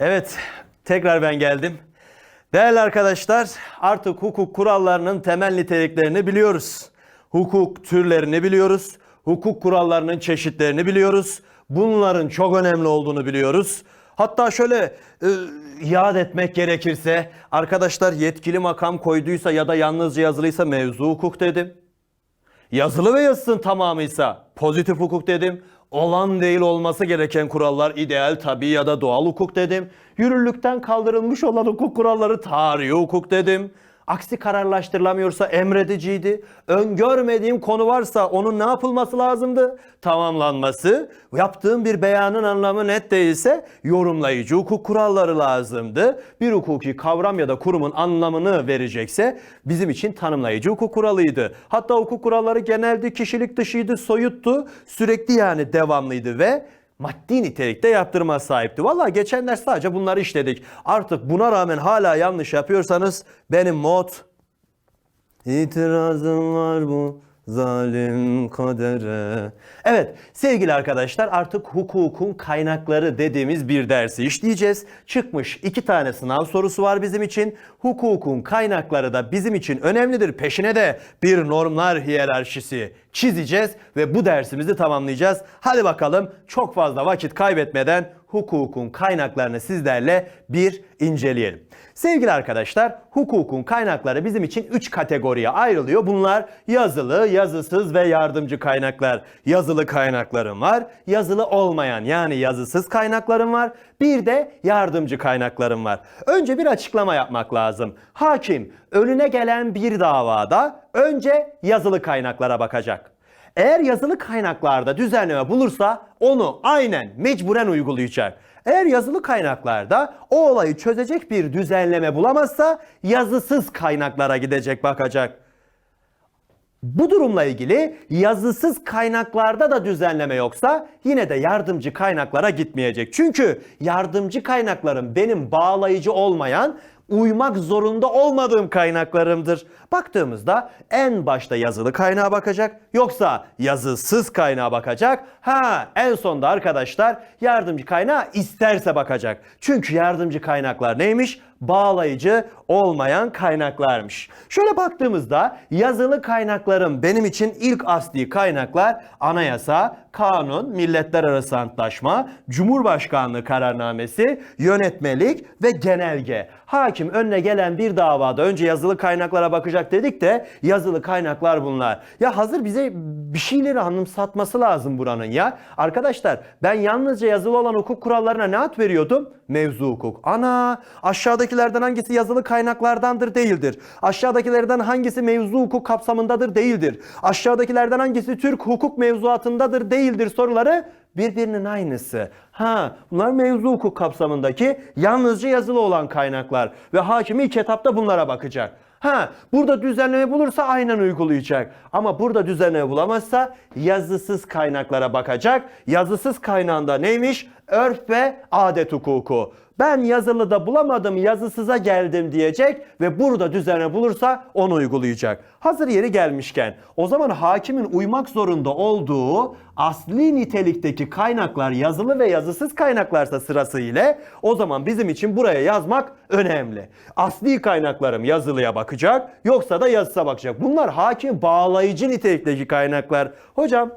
Evet, tekrar ben geldim. Değerli arkadaşlar, artık hukuk kurallarının temel niteliklerini biliyoruz. Hukuk türlerini biliyoruz. Hukuk kurallarının çeşitlerini biliyoruz. Bunların çok önemli olduğunu biliyoruz. Hatta şöyle e, iade etmek gerekirse arkadaşlar yetkili makam koyduysa ya da yalnızca yazılıysa mevzu hukuk dedim. Yazılı ve yazısının tamamıysa pozitif hukuk dedim. Olan değil olması gereken kurallar ideal, tabi ya da doğal hukuk dedim. Yürürlükten kaldırılmış olan hukuk kuralları tarihi hukuk dedim. Aksi kararlaştırılamıyorsa emrediciydi. Öngörmediğim konu varsa onun ne yapılması lazımdı? Tamamlanması. Yaptığım bir beyanın anlamı net değilse yorumlayıcı hukuk kuralları lazımdı. Bir hukuki kavram ya da kurumun anlamını verecekse bizim için tanımlayıcı hukuk kuralıydı. Hatta hukuk kuralları genelde kişilik dışıydı, soyuttu, sürekli yani devamlıydı ve maddi nitelikte yaptırıma sahipti. Valla geçen ders sadece bunları işledik. Artık buna rağmen hala yanlış yapıyorsanız benim mod İtirazım var bu zalim kadere. Evet sevgili arkadaşlar artık hukukun kaynakları dediğimiz bir dersi işleyeceğiz. Çıkmış iki tane sınav sorusu var bizim için. Hukukun kaynakları da bizim için önemlidir. Peşine de bir normlar hiyerarşisi çizeceğiz ve bu dersimizi tamamlayacağız. Hadi bakalım çok fazla vakit kaybetmeden hukukun kaynaklarını sizlerle bir inceleyelim. Sevgili arkadaşlar, hukukun kaynakları bizim için 3 kategoriye ayrılıyor. Bunlar yazılı, yazısız ve yardımcı kaynaklar. Yazılı kaynaklarım var, yazılı olmayan yani yazısız kaynaklarım var. Bir de yardımcı kaynaklarım var. Önce bir açıklama yapmak lazım. Hakim önüne gelen bir davada önce yazılı kaynaklara bakacak. Eğer yazılı kaynaklarda düzenleme bulursa onu aynen mecburen uygulayacak. Eğer yazılı kaynaklarda o olayı çözecek bir düzenleme bulamazsa yazısız kaynaklara gidecek bakacak. Bu durumla ilgili yazısız kaynaklarda da düzenleme yoksa yine de yardımcı kaynaklara gitmeyecek. Çünkü yardımcı kaynaklarım benim bağlayıcı olmayan uymak zorunda olmadığım kaynaklarımdır. Baktığımızda en başta yazılı kaynağa bakacak yoksa yazısız kaynağa bakacak. Ha en sonda arkadaşlar yardımcı kaynağı isterse bakacak. Çünkü yardımcı kaynaklar neymiş? Bağlayıcı olmayan kaynaklarmış. Şöyle baktığımızda yazılı kaynaklarım benim için ilk asli kaynaklar anayasa, kanun, milletler arası antlaşma, cumhurbaşkanlığı kararnamesi, yönetmelik ve genelge. Hakim önüne gelen bir davada önce yazılı kaynaklara bakacak dedik de yazılı kaynaklar bunlar. Ya hazır bize bir şeyleri anımsatması lazım buranın ya. Arkadaşlar ben yalnızca yazılı olan hukuk kurallarına ne ad veriyordum? Mevzu hukuk. Ana aşağıdakilerden hangisi yazılı kaynaklardandır değildir. Aşağıdakilerden hangisi mevzu hukuk kapsamındadır değildir. Aşağıdakilerden hangisi Türk hukuk mevzuatındadır değildir soruları birbirinin aynısı. Ha bunlar mevzu hukuk kapsamındaki yalnızca yazılı olan kaynaklar ve hakim ilk etapta bunlara bakacak. Ha burada düzenleme bulursa aynen uygulayacak. Ama burada düzenleme bulamazsa yazısız kaynaklara bakacak. Yazısız kaynağında neymiş? Örf ve adet hukuku. Ben yazılıda bulamadım, yazısıza geldim diyecek ve burada düzenle bulursa onu uygulayacak. Hazır yeri gelmişken o zaman hakimin uymak zorunda olduğu asli nitelikteki kaynaklar yazılı ve yazısız kaynaklarsa sırası ile o zaman bizim için buraya yazmak önemli. Asli kaynaklarım yazılıya bakacak yoksa da yazısına bakacak. Bunlar hakim bağlayıcı nitelikteki kaynaklar. Hocam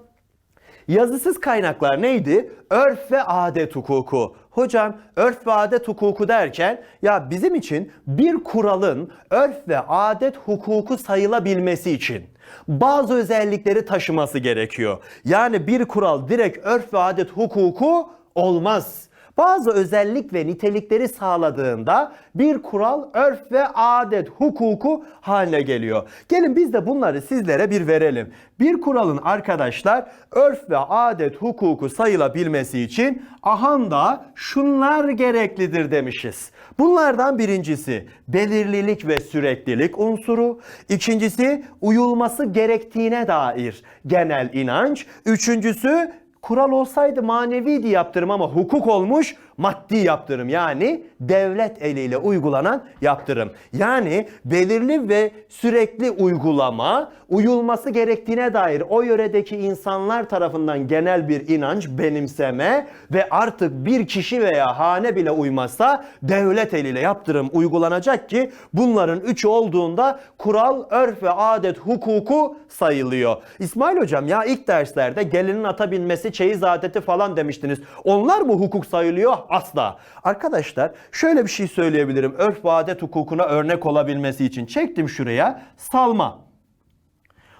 Yazısız kaynaklar neydi? Örf ve adet hukuku. Hocam örf ve adet hukuku derken ya bizim için bir kuralın örf ve adet hukuku sayılabilmesi için bazı özellikleri taşıması gerekiyor. Yani bir kural direkt örf ve adet hukuku olmaz. Bazı özellik ve nitelikleri sağladığında bir kural örf ve adet hukuku haline geliyor. Gelin biz de bunları sizlere bir verelim. Bir kuralın arkadaşlar örf ve adet hukuku sayılabilmesi için ahanda şunlar gereklidir demişiz. Bunlardan birincisi belirlilik ve süreklilik unsuru. İkincisi uyulması gerektiğine dair genel inanç. Üçüncüsü kural olsaydı maneviydi yaptırım ama hukuk olmuş. Maddi yaptırım yani devlet eliyle uygulanan yaptırım. Yani belirli ve sürekli uygulama uyulması gerektiğine dair o yöredeki insanlar tarafından genel bir inanç benimseme ve artık bir kişi veya hane bile uymazsa devlet eliyle yaptırım uygulanacak ki bunların üçü olduğunda kural, örf ve adet hukuku sayılıyor. İsmail hocam ya ilk derslerde gelinin ata binmesi çeyiz adeti falan demiştiniz. Onlar mı hukuk sayılıyor? Asla. Arkadaşlar şöyle bir şey söyleyebilirim. Örf ve adet hukukuna örnek olabilmesi için çektim şuraya salma.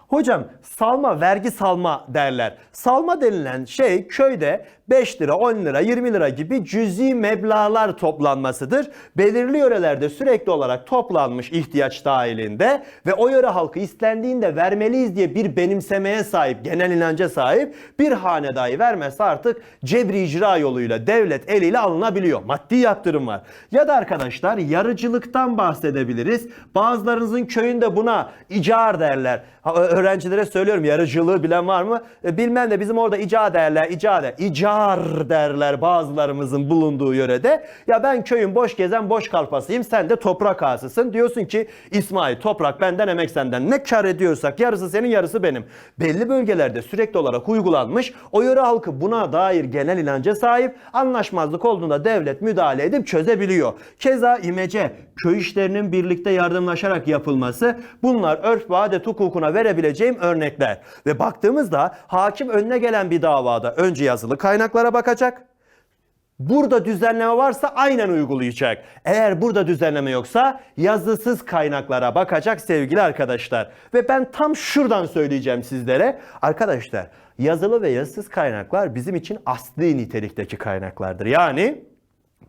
Hocam salma, vergi salma derler. Salma denilen şey köyde 5 lira, 10 lira, 20 lira gibi cüzi meblağlar toplanmasıdır. Belirli yörelerde sürekli olarak toplanmış ihtiyaç dahilinde ve o yöre halkı istendiğinde vermeliyiz diye bir benimsemeye sahip, genel inanca sahip bir hane dahi vermezse artık cebri icra yoluyla devlet eliyle alınabiliyor. Maddi yaptırım var. Ya da arkadaşlar yarıcılıktan bahsedebiliriz. Bazılarınızın köyünde buna icar derler. Ha, Öğrencilere söylüyorum yarıcılığı bilen var mı? E, Bilmem de bizim orada ica derler, ica der. İcar derler bazılarımızın bulunduğu yörede. Ya ben köyün boş gezen boş kalfasıyım sen de toprak ağasısın. Diyorsun ki İsmail toprak benden emek senden. Ne kar ediyorsak yarısı senin yarısı benim. Belli bölgelerde sürekli olarak uygulanmış. O yöre halkı buna dair genel inanca sahip. Anlaşmazlık olduğunda devlet müdahale edip çözebiliyor. Keza imece, köy işlerinin birlikte yardımlaşarak yapılması bunlar örf ve adet hukukuna verebileceğim örnekler. Ve baktığımızda hakim önüne gelen bir davada önce yazılı kaynaklara bakacak. Burada düzenleme varsa aynen uygulayacak. Eğer burada düzenleme yoksa yazısız kaynaklara bakacak sevgili arkadaşlar. Ve ben tam şuradan söyleyeceğim sizlere. Arkadaşlar yazılı ve yazısız kaynaklar bizim için asli nitelikteki kaynaklardır. Yani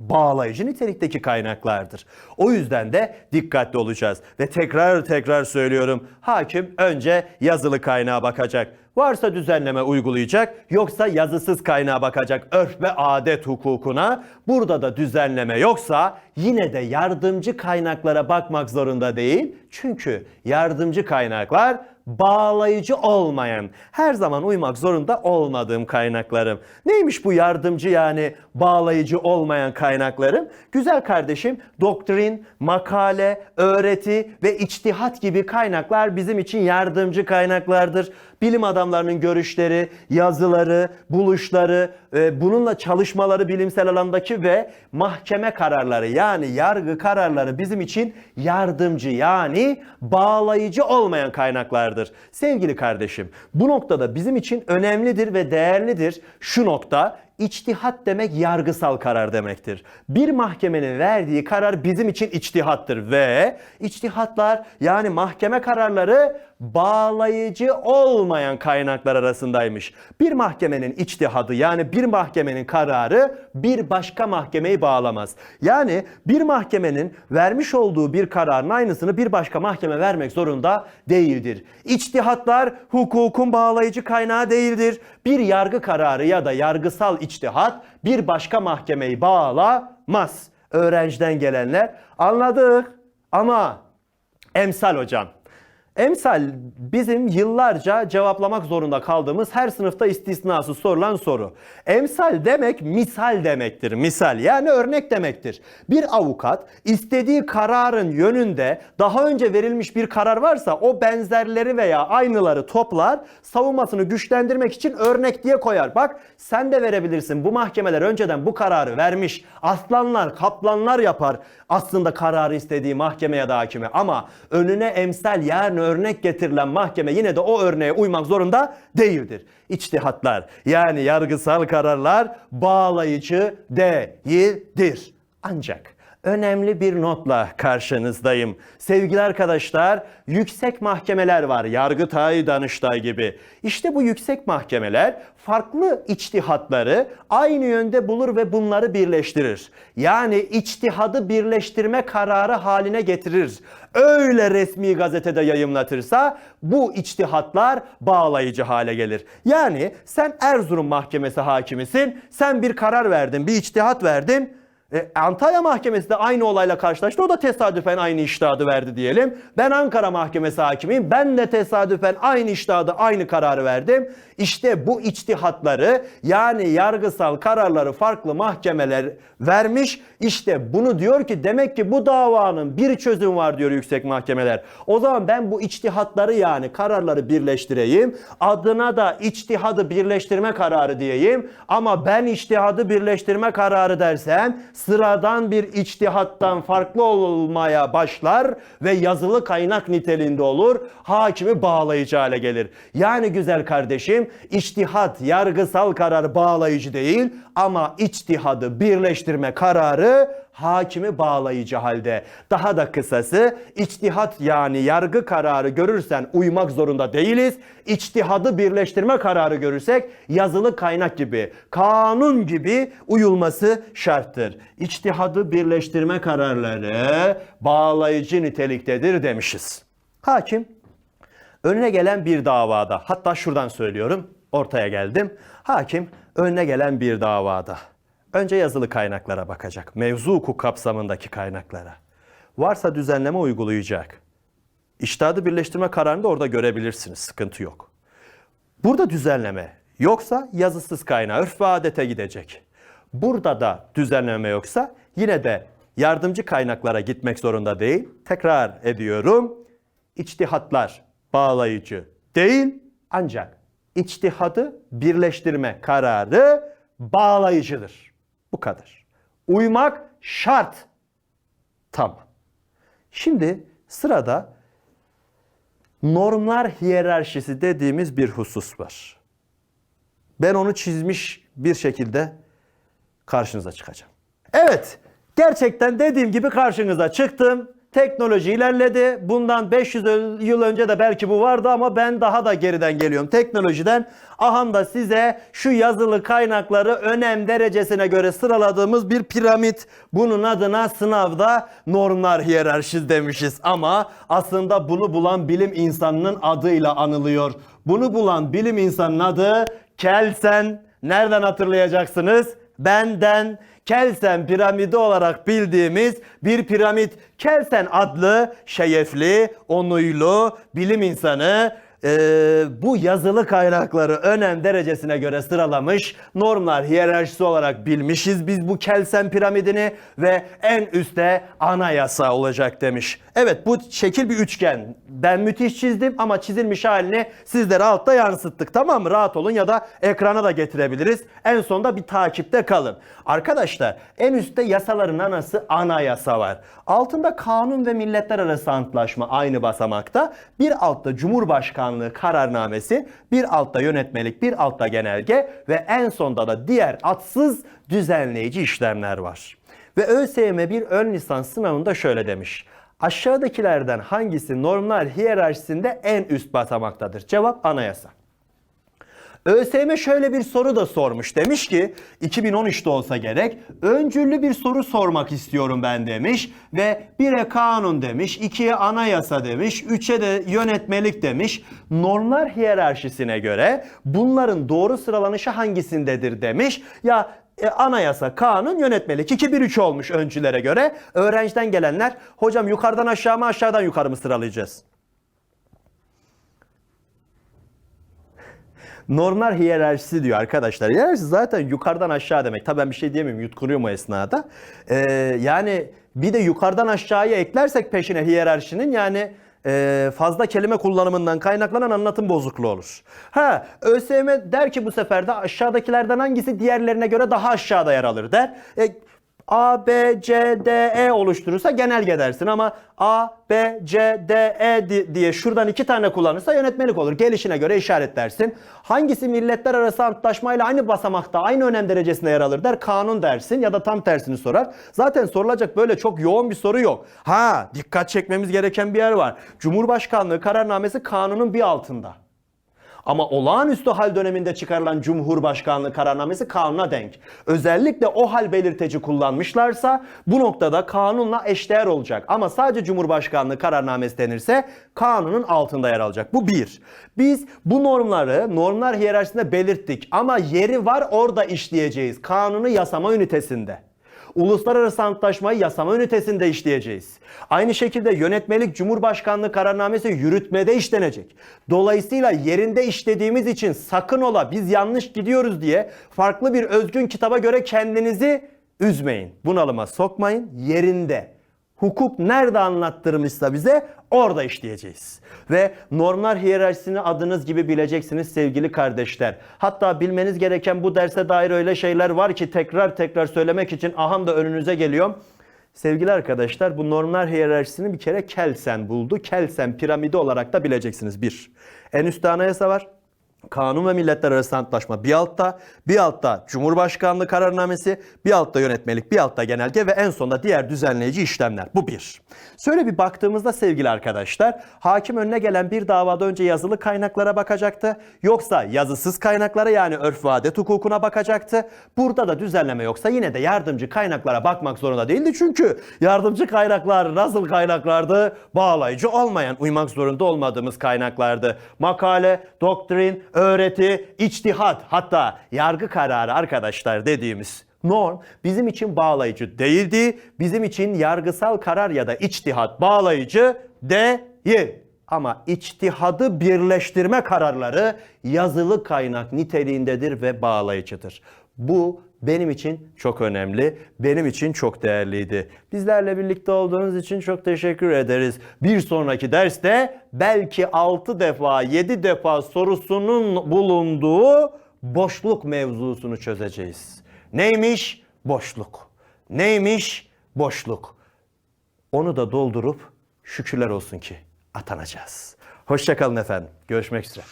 bağlayıcı nitelikteki kaynaklardır. O yüzden de dikkatli olacağız. Ve tekrar tekrar söylüyorum. Hakim önce yazılı kaynağa bakacak. Varsa düzenleme uygulayacak, yoksa yazısız kaynağa bakacak örf ve adet hukukuna. Burada da düzenleme yoksa yine de yardımcı kaynaklara bakmak zorunda değil. Çünkü yardımcı kaynaklar bağlayıcı olmayan, her zaman uymak zorunda olmadığım kaynaklarım. Neymiş bu yardımcı yani bağlayıcı olmayan kaynaklarım? Güzel kardeşim, doktrin, makale, öğreti ve içtihat gibi kaynaklar bizim için yardımcı kaynaklardır. Bilim adamlarının görüşleri, yazıları, buluşları, e, bununla çalışmaları bilimsel alandaki ve mahkeme kararları yani yargı kararları bizim için yardımcı yani bağlayıcı olmayan kaynaklardır. Sevgili kardeşim bu noktada bizim için önemlidir ve değerlidir. Şu nokta İçtihat demek yargısal karar demektir. Bir mahkemenin verdiği karar bizim için içtihattır ve içtihatlar yani mahkeme kararları bağlayıcı olmayan kaynaklar arasındaymış. Bir mahkemenin içtihadı yani bir mahkemenin kararı bir başka mahkemeyi bağlamaz. Yani bir mahkemenin vermiş olduğu bir kararın aynısını bir başka mahkeme vermek zorunda değildir. İçtihatlar hukukun bağlayıcı kaynağı değildir. Bir yargı kararı ya da yargısal içtihat bir başka mahkemeyi bağlamaz. Öğrenciden gelenler anladık ama emsal hocam. Emsal bizim yıllarca cevaplamak zorunda kaldığımız her sınıfta istisnası sorulan soru. Emsal demek misal demektir. Misal yani örnek demektir. Bir avukat istediği kararın yönünde daha önce verilmiş bir karar varsa o benzerleri veya aynıları toplar, savunmasını güçlendirmek için örnek diye koyar. Bak sen de verebilirsin. Bu mahkemeler önceden bu kararı vermiş. Aslanlar, kaplanlar yapar aslında kararı istediği mahkeme ya da hakime ama önüne emsal yani örnek getirilen mahkeme yine de o örneğe uymak zorunda değildir. İçtihatlar yani yargısal kararlar bağlayıcı değildir. Ancak önemli bir notla karşınızdayım. Sevgili arkadaşlar, yüksek mahkemeler var. Yargıtay, Danıştay gibi. İşte bu yüksek mahkemeler farklı içtihatları aynı yönde bulur ve bunları birleştirir. Yani içtihadı birleştirme kararı haline getirir. Öyle resmi gazetede yayımlatırsa bu içtihatlar bağlayıcı hale gelir. Yani sen Erzurum Mahkemesi hakimisin, sen bir karar verdin, bir içtihat verdin. E, Antalya Mahkemesi de aynı olayla karşılaştı. O da tesadüfen aynı iştahadı verdi diyelim. Ben Ankara Mahkemesi hakimiyim. Ben de tesadüfen aynı iştahadı, aynı kararı verdim. İşte bu içtihatları yani yargısal kararları farklı mahkemeler vermiş. İşte bunu diyor ki demek ki bu davanın bir çözüm var diyor yüksek mahkemeler. O zaman ben bu içtihatları yani kararları birleştireyim. Adına da içtihadı birleştirme kararı diyeyim. Ama ben içtihadı birleştirme kararı dersem sıradan bir içtihattan farklı olmaya başlar ve yazılı kaynak niteliğinde olur. Hakimi bağlayıcı hale gelir. Yani güzel kardeşim içtihat yargısal karar bağlayıcı değil ama içtihadı birleştirme kararı hakimi bağlayıcı halde. Daha da kısası içtihat yani yargı kararı görürsen uymak zorunda değiliz. İçtihadı birleştirme kararı görürsek yazılı kaynak gibi, kanun gibi uyulması şarttır. İçtihadı birleştirme kararları bağlayıcı niteliktedir demişiz. Hakim önüne gelen bir davada hatta şuradan söylüyorum ortaya geldim. Hakim önüne gelen bir davada önce yazılı kaynaklara bakacak. Mevzu hukuk kapsamındaki kaynaklara. Varsa düzenleme uygulayacak. İştahatı birleştirme kararını da orada görebilirsiniz. Sıkıntı yok. Burada düzenleme yoksa yazısız kaynağı örf ve adete gidecek. Burada da düzenleme yoksa yine de yardımcı kaynaklara gitmek zorunda değil. Tekrar ediyorum. İçtihatlar bağlayıcı değil ancak içtihadı birleştirme kararı bağlayıcıdır. Bu kadar. Uymak şart. Tamam. Şimdi sırada normlar hiyerarşisi dediğimiz bir husus var. Ben onu çizmiş bir şekilde karşınıza çıkacağım. Evet, gerçekten dediğim gibi karşınıza çıktım. Teknoloji ilerledi. Bundan 500 yıl önce de belki bu vardı ama ben daha da geriden geliyorum teknolojiden. Aham da size şu yazılı kaynakları önem derecesine göre sıraladığımız bir piramit. Bunun adına sınavda normlar hiyerarşisi demişiz. Ama aslında bunu bulan bilim insanının adıyla anılıyor. Bunu bulan bilim insanının adı Kelsen. Nereden hatırlayacaksınız? Benden Kelsen piramidi olarak bildiğimiz bir piramit. Kelsen adlı şerefli, onuylu bilim insanı eee, bu yazılı kaynakları önem derecesine göre sıralamış. Normlar hiyerarşisi olarak bilmişiz biz bu Kelsen piramidini ve en üstte anayasa olacak demiş. Evet bu şekil bir üçgen. Ben müthiş çizdim ama çizilmiş halini sizlere altta yansıttık tamam mı? Rahat olun ya da ekrana da getirebiliriz. En sonunda bir takipte kalın. Arkadaşlar en üstte yasaların anası anayasa var. Altında kanun ve milletler arası antlaşma aynı basamakta. Bir altta Cumhurbaşkanlığı kararnamesi, bir altta yönetmelik, bir altta genelge ve en sonda da diğer atsız düzenleyici işlemler var. Ve ÖSYM bir ön lisans sınavında şöyle demiş. Aşağıdakilerden hangisi normlar hiyerarşisinde en üst basamaktadır? Cevap anayasa. ÖSYM şöyle bir soru da sormuş. Demiş ki 2013'te olsa gerek öncüllü bir soru sormak istiyorum ben demiş. Ve 1'e kanun demiş, 2'ye anayasa demiş, 3'e de yönetmelik demiş. Normlar hiyerarşisine göre bunların doğru sıralanışı hangisindedir demiş. Ya e, anayasa, kanun, yönetmelik 2-1-3 olmuş öncülere göre. Öğrenciden gelenler hocam yukarıdan aşağı mı aşağıdan yukarı mı sıralayacağız? Normlar hiyerarşisi diyor arkadaşlar. Hiyerarşisi zaten yukarıdan aşağı demek. Tabii ben bir şey diyemiyorum yutkunuyorum o esnada. Ee, yani bir de yukarıdan aşağıya eklersek peşine hiyerarşinin yani e, fazla kelime kullanımından kaynaklanan anlatım bozukluğu olur. Ha ÖSYM der ki bu sefer de aşağıdakilerden hangisi diğerlerine göre daha aşağıda yer alır der. E, A, B, C, D, E oluşturursa genelge dersin ama A, B, C, D, E di- diye şuradan iki tane kullanırsa yönetmelik olur. Gelişine göre işaretlersin. Hangisi milletler arası antlaşmayla aynı basamakta, aynı önem derecesinde yer alır der. Kanun dersin ya da tam tersini sorar. Zaten sorulacak böyle çok yoğun bir soru yok. Ha dikkat çekmemiz gereken bir yer var. Cumhurbaşkanlığı kararnamesi kanunun bir altında. Ama olağanüstü hal döneminde çıkarılan Cumhurbaşkanlığı kararnamesi kanuna denk. Özellikle o hal belirteci kullanmışlarsa bu noktada kanunla eşdeğer olacak. Ama sadece Cumhurbaşkanlığı kararnamesi denirse kanunun altında yer alacak. Bu bir. Biz bu normları normlar hiyerarşisinde belirttik ama yeri var orada işleyeceğiz. Kanunu yasama ünitesinde. Uluslararası antlaşmayı yasama ünitesinde işleyeceğiz. Aynı şekilde yönetmelik Cumhurbaşkanlığı kararnamesi yürütmede işlenecek. Dolayısıyla yerinde işlediğimiz için sakın ola biz yanlış gidiyoruz diye farklı bir özgün kitaba göre kendinizi üzmeyin. Bunalıma sokmayın. Yerinde. Hukuk nerede anlattırmışsa bize orada işleyeceğiz. Ve normlar hiyerarşisini adınız gibi bileceksiniz sevgili kardeşler. Hatta bilmeniz gereken bu derse dair öyle şeyler var ki tekrar tekrar söylemek için aham da önünüze geliyorum. Sevgili arkadaşlar bu normlar hiyerarşisini bir kere Kelsen buldu. Kelsen piramidi olarak da bileceksiniz. Bir, en üstte anayasa var. Kanun ve Milletler Arası Antlaşma bir altta, bir altta Cumhurbaşkanlığı kararnamesi, bir altta yönetmelik, bir altta genelge ve en sonunda diğer düzenleyici işlemler. Bu bir. Şöyle bir baktığımızda sevgili arkadaşlar, hakim önüne gelen bir davada önce yazılı kaynaklara bakacaktı. Yoksa yazısız kaynaklara yani örf ve adet hukukuna bakacaktı. Burada da düzenleme yoksa yine de yardımcı kaynaklara bakmak zorunda değildi. Çünkü yardımcı kaynaklar nasıl kaynaklardı? Bağlayıcı olmayan, uymak zorunda olmadığımız kaynaklardı. Makale, doktrin, öğreti, içtihat hatta yargı kararı arkadaşlar dediğimiz norm bizim için bağlayıcı değildi. Bizim için yargısal karar ya da içtihat bağlayıcı değil. Ama içtihadı birleştirme kararları yazılı kaynak niteliğindedir ve bağlayıcıdır. Bu benim için çok önemli, benim için çok değerliydi. Bizlerle birlikte olduğunuz için çok teşekkür ederiz. Bir sonraki derste belki 6 defa, 7 defa sorusunun bulunduğu boşluk mevzusunu çözeceğiz. Neymiş? Boşluk. Neymiş? Boşluk. Onu da doldurup şükürler olsun ki atanacağız. Hoşçakalın efendim. Görüşmek üzere.